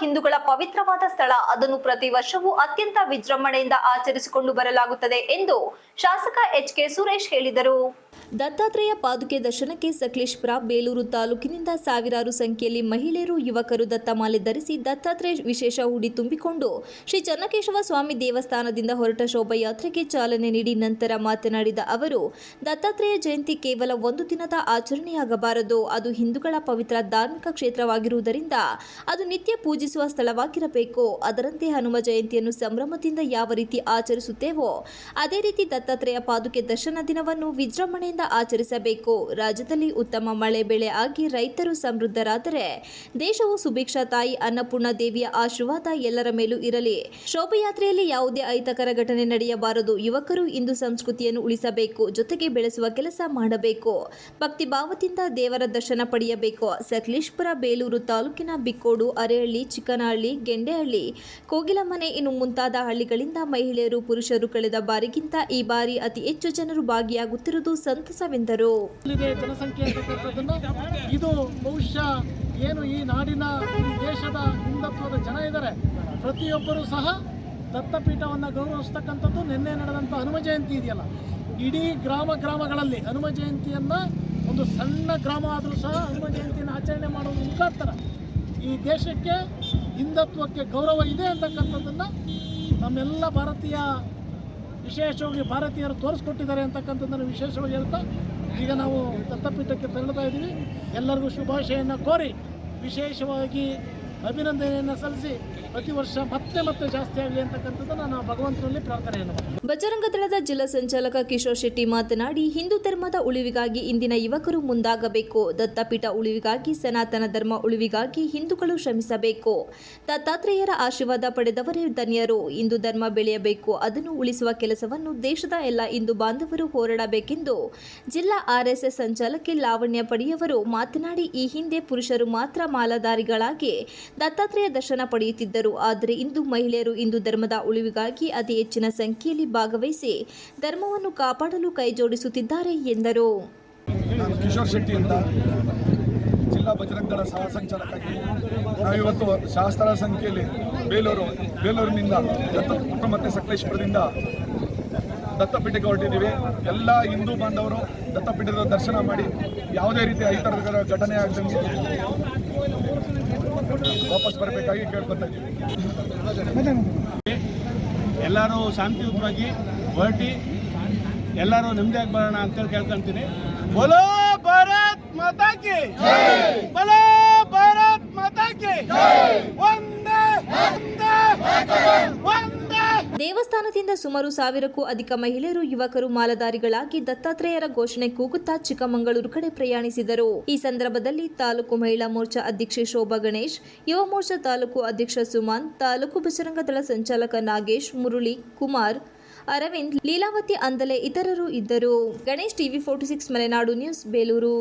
ಹಿಂದೂಗಳ ಪವಿತ್ರವಾದ ಸ್ಥಳ. ಅದನ್ನು ಪ್ರತಿ ವರ್ಷವೂ ಅತ್ಯಂತ ವಿಜೃಂಭಣೆಯಿಂದ ಆಚರಿಸಿಕೊಂಡು ಬರಲಾಗುತ್ತದೆ ಎಂದು ಶಾಸಕ ಎಚ್ ಕೆ ಸುರೇಶ್ ಹೇಳಿದರು. ದತ್ತಾತ್ರೇಯ ಪಾದುಕೆ ದರ್ಶನಕ್ಕೆ ಸಕಲೇಶ್ಪುರ, ಬೇಲೂರು ತಾಲೂಕಿನಿಂದ ಸಾವಿರಾರು ಸಂಖ್ಯೆಯಲ್ಲಿ ಮಹಿಳೆಯರು, ಯುವಕರು ದತ್ತಮಾಲೆ ಧರಿಸಿ ದತ್ತಾತ್ರೇಯ ವಿಶೇಷ ಹುಡಿ ತುಂಬಿಕೊಂಡು ಶ್ರೀ ಚನ್ನಕೇಶವ ಸ್ವಾಮಿ ದೇವಸ್ಥಾನದಿಂದ ಹೊರಟ ಶೋಭಾಯಾತ್ರೆಗೆ ಚಾಲನೆ ನೀಡಿ ನಂತರ ಮಾತನಾಡಿದ ಅವರು, ದತ್ತಾತ್ರೇಯ ಜಯಂತಿ ಕೇವಲ ಒಂದು ದಿನದ ಆಚರಣೆಯಾಗಬಾರದು. ಅದು ಹಿಂದೂಗಳ ಪವಿತ್ರ ಧಾರ್ಮಿಕ ಕ್ಷೇತ್ರವಾಗಿರುವುದರಿಂದ ಅದು ನಿತ್ಯ ಪೂಜಿಸುವ ಸ್ಥಳವಾಗಿರಬೇಕು. ಅದರಂತೆ ಹನುಮ ಜಯಂತಿಯನ್ನು ಸಂಭ್ರಮದಿಂದ ಯಾವ ರೀತಿ ಆಚರಿಸುತ್ತೇವೋ, ಅದೇ ರೀತಿ ದತ್ತಾತ್ರೇಯ ಪಾದುಕೆ ದರ್ಶನ ದಿನವನ್ನು ವಿಜೃಂಭಣೆಯಿಂದ ಆಚರಿಸಬೇಕು. ರಾಜ್ಯದಲ್ಲಿ ಉತ್ತಮ ಮಳೆ ಬೆಳೆ ಆಗಿ ರೈತರು ಸಮೃದ್ಧರಾದರೆ ದೇಶವು ಸುಭಿಕ್ಷಾ ತಾಯಿ ಅನ್ನಪೂರ್ಣ ದೇವಿಯ ಆಶೀರ್ವಾದ ಎಲ್ಲರ ಮೇಲೂ ಇರಲಿ. ಶೋಭಯಾತ್ರೆಯಲ್ಲಿ ಯಾವುದೇ ಅಹಿತಕರ ಘಟನೆ ನಡೆಯಬಾರದು. ಯುವಕರು ಇಂದು ಸಂಸ್ಕೃತಿಯನ್ನು ಉಳಿಸಬೇಕು, ಜೊತೆಗೆ ಬೆಳೆಸುವ ಕೆಲಸ ಮಾಡಬೇಕು. ಭಕ್ತಿ ಭಾವದಿಂದ ದೇವರ ದರ್ಶನ ಪಡೆಯಬೇಕು. ಸಕಲೇಶ್ಪುರ, ಬೇಲೂರು ತಾಲೂಕಿನ ಬಿಕ್ಕೋಡು ಅರೆಹಳ್ಳಿ, ಚಿಕ್ಕನಹಳ್ಳಿ, ಗೆಂಡೆಹಳ್ಳಿ, ಕೋಗಿಲಮನೆ ಇನ್ನು ಮುಂತಾದ ಹಳ್ಳಿಗಳಿಂದ ಮಹಿಳೆಯರು, ಪುರುಷರು ಕಳೆದ ಬಾರಿಗಿಂತ ಈ ಬಾರಿ ಅತಿ ಹೆಚ್ಚು ಜನರು ಭಾಗಿಯಾಗುತ್ತಿರುವುದು ಸಂತಸವೆಂದರು. ಇದು ಬಹುಶಃ ಏನು ಈ ನಾಡಿನ ದೇಶದ ಹಿಂದುತ್ವದ ಜನ ಇದ್ದಾರೆ. ಪ್ರತಿಯೊಬ್ಬರೂ ಸಹ ದತ್ತಪೀಠವನ್ನು ಗೌರವಿಸ್ತಕ್ಕಂಥದ್ದು ನಿನ್ನೆ ನಡೆದಂಥ ಹನುಮ ಜಯಂತಿ ಇದೆಯಲ್ಲ. ಇಡೀ ಗ್ರಾಮ ಗ್ರಾಮಗಳಲ್ಲಿ ಹನುಮ ಜಯಂತಿಯನ್ನು ಒಂದು ಸಣ್ಣ ಗ್ರಾಮ ಆದರೂ ಸಹ ಹನುಮ ಜಯಂತಿಯನ್ನು ಆಚರಣೆ ಮಾಡುವ ಮುಖಾಂತರ ಈ ದೇಶಕ್ಕೆ ಹಿಂದುತ್ವಕ್ಕೆ ಗೌರವ ಇದೆ ಅಂತಕ್ಕಂಥದ್ದನ್ನು ನಮ್ಮೆಲ್ಲ ಭಾರತೀಯ ವಿಶೇಷವಾಗಿ ಭಾರತೀಯರು ತೋರಿಸ್ಕೊಟ್ಟಿದ್ದಾರೆ ಅಂತಕ್ಕಂಥದ್ದನ್ನು ವಿಶೇಷವಾಗಿ ಹೇಳ್ತಾ ಈಗ ನಾವು ದತ್ತಪೀಠಕ್ಕೆ ತೆರಳುತ್ತಾ ಇದ್ದೀವಿ. ಎಲ್ಲರಿಗೂ ಶುಭಾಶಯನ್ನು ಕೋರಿ ವಿಶೇಷವಾಗಿ ಅಭಿನಂದನೆಯನ್ನು ಸಲ್ಲಿಸಿ ಪ್ರತಿ ವರ್ಷ ಮತ್ತೆ ಮತ್ತೆ ಜಾಸ್ತಿ ಆಗಲಿ ಅಂತಕ್ಕಂಥದ್ದು ನಾನು ಭಗವಂತನಲ್ಲಿ ಪ್ರಾರ್ಥನೆಯನ್ನು ಬಜರಂಗ ದಳದ ಜಿಲ್ಲಾ ಸಂಚಾಲಕ ಕಿಶೋರ್ ಶೆಟ್ಟಿ ಮಾತನಾಡಿ, ಹಿಂದೂ ಧರ್ಮದ ಉಳಿವಿಗಾಗಿ ಇಂದಿನ ಯುವಕರು ಮುಂದಾಗಬೇಕು. ದತ್ತಪೀಠ ಉಳಿವಿಗಾಗಿ, ಸನಾತನ ಧರ್ಮ ಉಳಿವಿಗಾಗಿ ಹಿಂದೂಗಳು ಶ್ರಮಿಸಬೇಕು. ದತ್ತಾತ್ರೇಯರ ಆಶೀರ್ವಾದ ಪಡೆದವರೇ ಧನ್ಯರು. ಹಿಂದೂ ಧರ್ಮ ಬೆಳೆಯಬೇಕು. ಅದನ್ನು ಉಳಿಸುವ ಕೆಲಸವನ್ನು ದೇಶದ ಎಲ್ಲ ಹಿಂದೂ ಬಾಂಧವರು ಹೋರಾಡಬೇಕೆಂದು ಜಿಲ್ಲಾ ಆರ್ಎಸ್ಎಸ್ ಸಂಚಾಲಕಿ ಲಾವಣ್ಯ ಪಡಿಯವರು ಮಾತನಾಡಿ, ಈ ಹಿಂದೆ ಪುರುಷರು ಮಾತ್ರ ಮಾಲಾಧಾರಿಗಳಾಗಿ ದತ್ತಾತ್ರೇಯ ದರ್ಶನ ಪಡೆಯುತ್ತಿದ್ದರು. ಆದರೆ ಇಂದು ಮಹಿಳೆಯರು ಹಿಂದೂ ಧರ್ಮದ ಉಳಿವಿಗಾಗಿ ಅತಿ ಹೆಚ್ಚಿನ ಸಂಖ್ಯೆಯಲ್ಲಿ ಭಾಗವಹಿಸಿ ಧರ್ಮವನ್ನು ಕಾಪಾಡಲು ಕೈಜೋಡಿಸುತ್ತಿದ್ದಾರೆ ಎಂದರು. ಕಿಶೋರ್ ಶೆಟ್ಟಿ ಅಂತ ಜಿಲ್ಲಾ ಬಜರಂಗ ದಳ ಸಹ ಸಂಚಾಲಕಾಗಿ ನಾವಿವತ್ತು ಶಾಸ್ತ್ರ ಸಂಖ್ಯೆಯಲ್ಲಿ ಬೇಲೂರು, ಬೇಲೂರಿನಿಂದ ದತ್ತ ಮತ್ತು ಸಕಲೇಶ್ಪುರದಿಂದ ದತ್ತಪೀಠಕ್ಕೆ ಹೊರಟಿದ್ದೀವಿ. ಎಲ್ಲ ಹಿಂದೂ ಬಾಂಧವರು ದತ್ತಪೀಠದ ದರ್ಶನ ಮಾಡಿ ಯಾವುದೇ ರೀತಿ ಐತರ ಘಟನೆ ಆಗದಂಗೆ ವಾಪಸ್ ಬರಬೇಕಾಗಿ ಕೇಳ್ಕೊತಾ ಎಲ್ಲರೂ ಶಾಂತಿಯುತವಾಗಿ ಹೊರಟಿ ಎಲ್ಲರೂ ನೆಮ್ಮದಿಯಾಗಿ ಬರೋಣ ಅಂತೇಳಿ ಕೇಳ್ಕೊಂತೀನಿ. ಬೋಲೋ ಭಾರತ್ ಮಾತಾ ಕಿ ಬೋಲೋ ಭಾರತ್ ಮಾತಾ ಕಿ ಒಂದೇ ಒಂದೇ ಒಂದೇ ದೇವಸ್ಥಾನದಿಂದ ಸುಮಾರು ಸಾವಿರಕ್ಕೂ ಅಧಿಕ ಮಹಿಳೆಯರು, ಯುವಕರು, ಮಾಲಧಾರಿಗಳಾಗಿ ದತ್ತಾತ್ರೇಯರ ಘೋಷಣೆ ಕೂಗುತ್ತಾ ಚಿಕ್ಕಮಗಳೂರು ಕಡೆ ಪ್ರಯಾಣಿಸಿದರು. ಈ ಸಂದರ್ಭದಲ್ಲಿ ತಾಲೂಕು ಮಹಿಳಾ ಮೋರ್ಚಾ ಅಧ್ಯಕ್ಷೆ ಶೋಭಾ ಗಣೇಶ್, ಯುವ ಮೋರ್ಚಾ ತಾಲೂಕು ಅಧ್ಯಕ್ಷ ಸುಮಾನ್, ತಾಲೂಕು ಬಜರಂಗ ದಳ ಸಂಚಾಲಕ ನಾಗೇಶ್, ಮುರುಳಿ, ಕುಮಾರ್, ಅರವಿಂದ್, ಲೀಲಾವತಿ, ಅಂದಲೆ ಇತರರು ಇದ್ದರು. Ganesh TV forty six, Malenadu news, Belur.